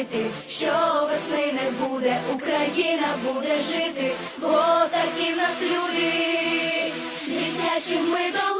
говорити, що весни не буде, Україна буде жити, бо такі в нас люди, дитячі ми долу.